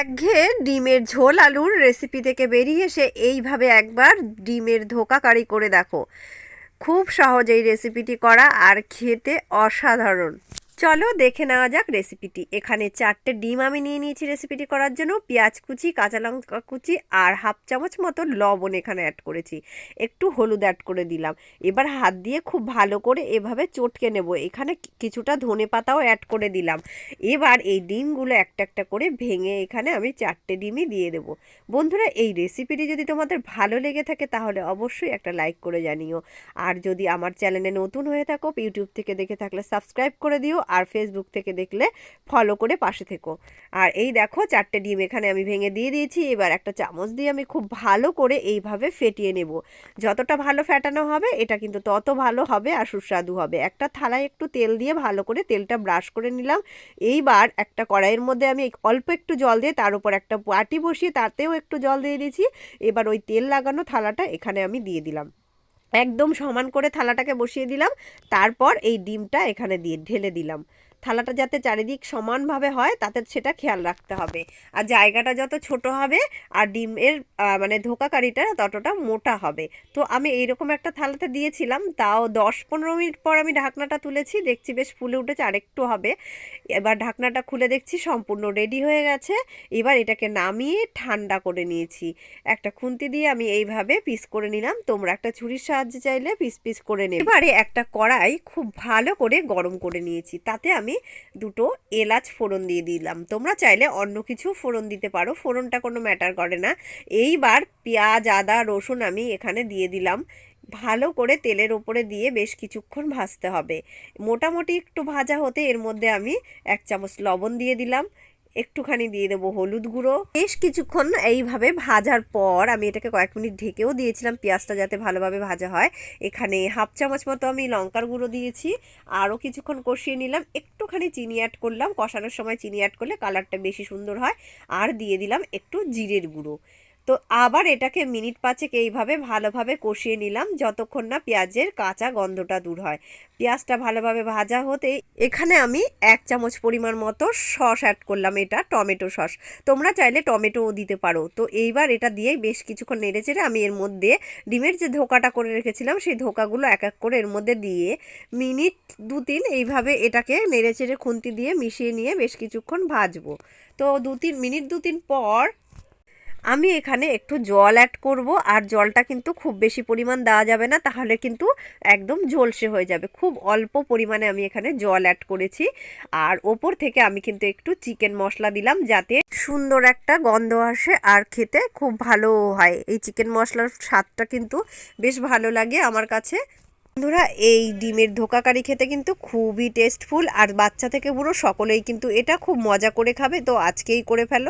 একঘেয়ে ডিমের ঝোল আলুর রেসিপি থেকে বেরিয়ে এসে এইভাবে একবার ডিমের ধোকাকারি করে দেখো। খুব সহজ এই রেসিপিটি করা আর খেতে অসাধারণ। চলো দেখে নেওয়া যাক রেসিপিটি। এখানে চারটে ডিম আমি নিয়ে নিয়েছি রেসিপিটি করার জন্য। পেঁয়াজ কুচি, কাঁচা লঙ্কা কুচি আর হাফ চামচ মতো লবণ এখানে অ্যাড করেছি। একটু হলুদ অ্যাড করে দিলাম। এবার হাত দিয়ে খুব ভালো করে এভাবে চটকে নেব। এখানে কিছুটা ধনে পাতাও অ্যাড করে দিলাম। এবার এই ডিমগুলো একটা একটা করে ভেঙে এখানে আমি চারটে ডিমই দিয়ে দেব। বন্ধুরা, এই রেসিপিটি যদি তোমাদের ভালো লেগে থাকে তাহলে অবশ্যই একটা লাইক করে জানিও। আর যদি আমার চ্যানেলে নতুন হয়ে থাকো, ইউটিউব থেকে দেখে থাকলে সাবস্ক্রাইব করে দিও। আর ফেসবুক থেকে দেখলে ফলো করে পাশে থেকো। আর এই দেখো চারটে ডিম এখানে আমি ভেঙে দিয়ে দিয়েছি, এবার একটা চামচ দিয়ে আমি খুব ভালো করে এইভাবে ফেটিয়ে নেব। যতটা ভালো ফেটানো হবে, এটা কিন্তু তত ভালো হবে আর সুস্বাদু হবে। একটা থালায় একটু তেল দিয়ে ভালো করে তেলটা ব্রাশ করে নিলাম। এইবার একটা কড়াইয়ের মধ্যে আমি অল্প একটু জল দিয়ে তার উপর একটা বাটি বসিয়ে তাতেও একটু জল দিয়ে দিয়েছি। এবার ওই তেল লাগানো থালাটা এখানে আমি দিয়ে দিলাম। একদম সমান করে থালাটাকে বসিয়ে দিলাম। তারপর এই ডিমটা এখানে দিয়ে ঢেলে দিলাম। থালাটা যাতে চারিদিক সমানভাবে হয়, তাতে সেটা খেয়াল রাখতে হবে। আর জায়গাটা যত ছোট হবে আর ডিমের মানে ধোকাকারিটা ততটা মোটা হবে। তো আমি এইরকম একটা থালাতে দিয়েছিলাম, তাও দশ পনেরো মিনিট পর আমি ঢাকনাটা তুলেছি, দেখছি বেশ ফুলে উঠেছে, আরেকটু হবে। এবার ঢাকনাটা খুলে দেখছি সম্পূর্ণ রেডি হয়ে গেছে। এবার এটাকে নামিয়ে ঠান্ডা করে নিয়েছি। একটা খুন্তি দিয়ে আমি এইভাবে পিস করে নিলাম। তোমরা একটা ছুরির সাহায্যে চাইলে পিস পিস করে নেবে। এবারে একটা কড়াই খুব ভালো করে গরম করে নিয়েছি। তাতে আমি দুটো এলাচ ফোড়ন দিয়ে দিলাম। তোমরা চাইলে অন্য কিছু ফোড়ন দিতে পারো, ফোড়নটা কোনো ম্যাটার করে না। এইবার পেঁয়াজ, আদা, রসুন আমি এখানে দিয়ে দিলাম। ভালো করে তেলের ওপরে দিয়ে বেশ কিছুক্ষণ ভাজতে হবে। মোটামুটি একটু ভাজা হতে এর মধ্যে আমি এক চামচ লবণ দিয়ে দিলাম। একটুখানি দিয়ে দেবো হলুদ গুঁড়ো। বেশ কিছুক্ষণ এইভাবে ভাজার পর আমি এটাকে কয়েক মিনিট ঢেকেও দিয়েছিলাম, পেঁয়াজটা যাতে ভালোভাবে ভাজা হয়। এখানে হাফ চামচ মতো আমি লঙ্কার গুঁড়ো দিয়েছি, আরও কিছুক্ষণ কষিয়ে নিলাম। একটুখানি চিনি অ্যাড করলাম, কষানোর সময় চিনি অ্যাড করলে কালারটা বেশি সুন্দর হয়। আর দিয়ে দিলাম একটু জিরের গুঁড়ো। তো আবার এটাকে মিনিট পাঁচেক এইভাবে ভালোভাবে কষিয়ে নিলাম যতক্ষণ না পেঁয়াজের কাঁচা গন্ধটা দূর হয়। পেঁয়াজটা ভালোভাবে ভাজা হতে এখানে আমি এক চামচ পরিমাণ মতো সস অ্যাড করলাম, এটা টমেটো সস। তোমরা চাইলে টমেটোও দিতে পারো। তো এইবার এটা দিয়ে বেশ কিছুক্ষণ নেড়ে চেড়ে আমি এর মধ্যে ডিমের যে ধোকাটা করে রেখেছিলাম, সেই ধোকাগুলো এক এক করে এর মধ্যে দিয়ে মিনিট দু তিন এইভাবে এটাকে নেড়ে চেড়ে খুন্তি দিয়ে মিশিয়ে নিয়ে বেশ কিছুক্ষণ ভাজবো। তো দু তিন মিনিট দু তিন পর আমি এখানে একটু জল অ্যাড করব, আর জলটা কিন্তু খুব বেশি পরিমাণ দেওয়া যাবে না, তাহলে কিন্তু একদম ঝলসে হয়ে যাবে। খুব অল্প পরিমাণে আমি এখানে জল অ্যাড করেছি, আর ওপর থেকে আমি কিন্তু একটু চিকেন মশলা দিলাম, যাতে সুন্দর একটা গন্ধ আসে আর খেতে খুব ভালো হয়। এই চিকেন মশলার স্বাদটা কিন্তু বেশ ভালো লাগে আমার কাছে। বন্ধুরা, এই ডিমের ধোকা কারি খেতে কিন্তু খুবই টেস্টফুল আর বাচ্চা থেকে বুড়ো সকলেই কিন্তু এটা খুব মজা করে খাবে, তো আজকেই করে ফেলো।